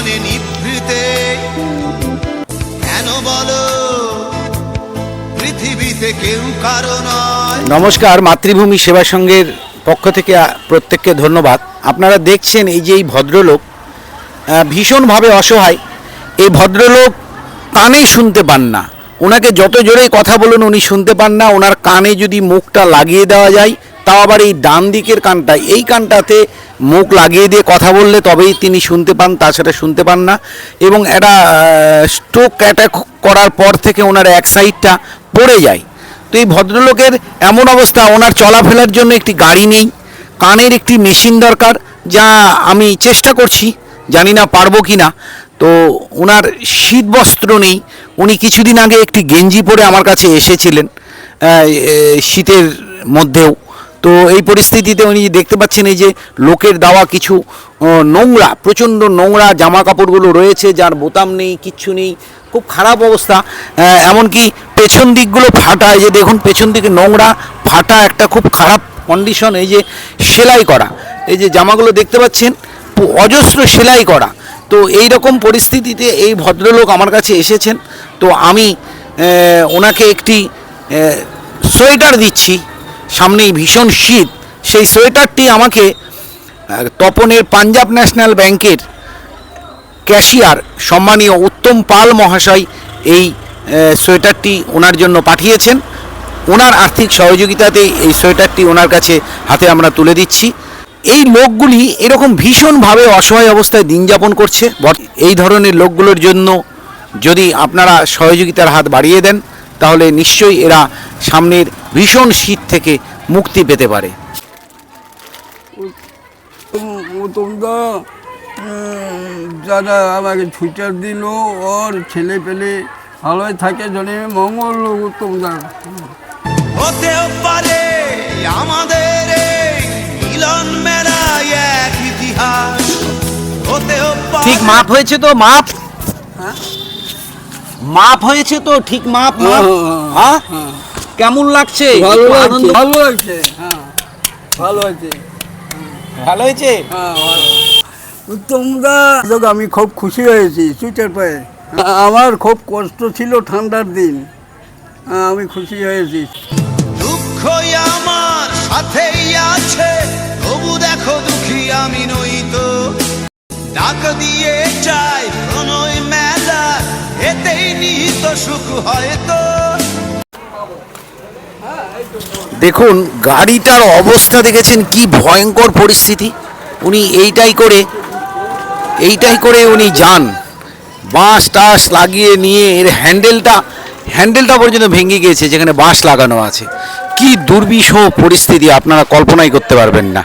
জীবনে নিভৃতে। কেন বলো, পৃথিবীতে কেউ কারও নয়। নমস্কার, মাতৃভূমি সেবা সংঘের পক্ষ থেকে প্রত্যেককে ধন্যবাদ। আপনারা দেখছেন এই যে এই ভদ্রলোক ভীষণভাবে অসহায়। এই ভদ্রলোক কানে শুনতে পান না। ওনাকে যত জোরেই কথা বলুন, উনি শুনতে পান না। ওনার কানে যদি মুখটা লাগিয়ে দেওয়া যায় তাও আবার এই ডান দিকের কানটা, এই কানটাতে মুখ লাগিয়ে দিয়ে কথা বললে তবেই তিনি শুনতে পান, তাছাড়া শুনতে পান না। এবং একটা স্ট্রোক অ্যাটাক করার পর থেকে ওনার এক সাইডটা পড়ে যায়। তো এই ভদ্রলোকের এমন অবস্থা, ওনার চলাফেরার জন্য একটি গাড়ি নেই, কানের একটি মেশিন দরকার, যা আমি চেষ্টা করছি, জানি না পারব কি না তো ওনার শীত বস্ত্র নেই, উনি কিছুদিন আগে একটি গেঞ্জি পরে আমার কাছে এসেছিলেন শীতের মধ্যেও। তো এই পরিস্থিতিতে উনি দেখতে পাচ্ছেন এই যে লোকের দেওয়া কিছু নোংরা, প্রচণ্ড নোংরা জামা কাপড়গুলো রয়েছে, যার বোতাম নেই, কিচ্ছু নেই, খুব খারাপ অবস্থা। এমনকি পেছন দিকগুলো ফাটা, এই যে দেখুন পেছন দিকে নোংরা, ফাটা একটা খুব খারাপ কন্ডিশন এই যে সেলাই করা। এই যে জামাগুলো দেখতে পাচ্ছেন অজস্র সেলাই করা। তো এই রকম পরিস্থিতিতে এই ভদ্রলোক আমার কাছে এসেছেন। তো আমি ওনাকে একটি সোয়েটার দিচ্ছি। সামনেই ভীষণ শীত। সেই সোয়েটারটি আমাকে তপনের পাঞ্জাব ন্যাশনাল ব্যাংকের ক্যাশিয়ার সম্মানীয় উত্তম পাল মহাশয় এই সোয়েটারটি ওনার জন্য পাঠিয়েছেন। ওনার আর্থিক সহযোগিতাতে এই সোয়েটারটি ওনার কাছে হাতে আমরা তুলে দিচ্ছি। এই লোকগুলি এরকম ভীষণভাবে অসহায় অবস্থায় দিন যাপন করছে। এই ধরনের লোকগুলোর জন্য যদি আপনারা সহযোগিতার হাত বাড়িয়ে দেন, তাহলে নিশ্চয়ই এরা সামনের ভীষণ শীত থেকে মুক্তি পেতে পারে। তোমরা যারা আমাকে ছুটার দিল ওর ছেলে পেলে ভালোই থাকে জনে মঙ্গল তোমরা হতেও পারে আমাদের মিলন মেলায় এক ইতিহাস। হতেও ঠিক মাপ হয়েছে তো মাপ? মাপ হয়েছে তো ঠিক মাপ মাপ? হ্যাঁ, হ্যাঁ। কেমন লাগছে? ভালো লাগছে। ভালো লাগছে হ্যাঁ। ভালো আছে ভালো হয়েছে? হ্যাঁ ভালো। তোমরা আমি খুব খুশি হয়েছি সুইটার পায়ে। আমার খুব কষ্ট ছিল ঠান্ডার দিন। হ্যাঁ, আমি খুশি হয়েছি। দুঃখই আমার সাথেই আছে তবু দেখো দুঃখী আমি নই তো। ডাক দিয়ে চাই প্রণয় মেলা এতেই নিহিত সুখ হয়তো দেখুন, গাড়িটার অবস্থা দেখেছেন, কি ভয়ঙ্কর পরিস্থিতি। উনি এইটাই করে এইটাই করে উনি যান। বাঁশ টাস লাগিয়ে নিয়ে এর হ্যান্ডেলটা হ্যান্ডেলটা পর্যন্ত ভেঙে গিয়েছে, যেখানে বাঁশ লাগানো আছে। কি দুর্বিষহ পরিস্থিতি, আপনারা কল্পনাই করতে পারবেন না।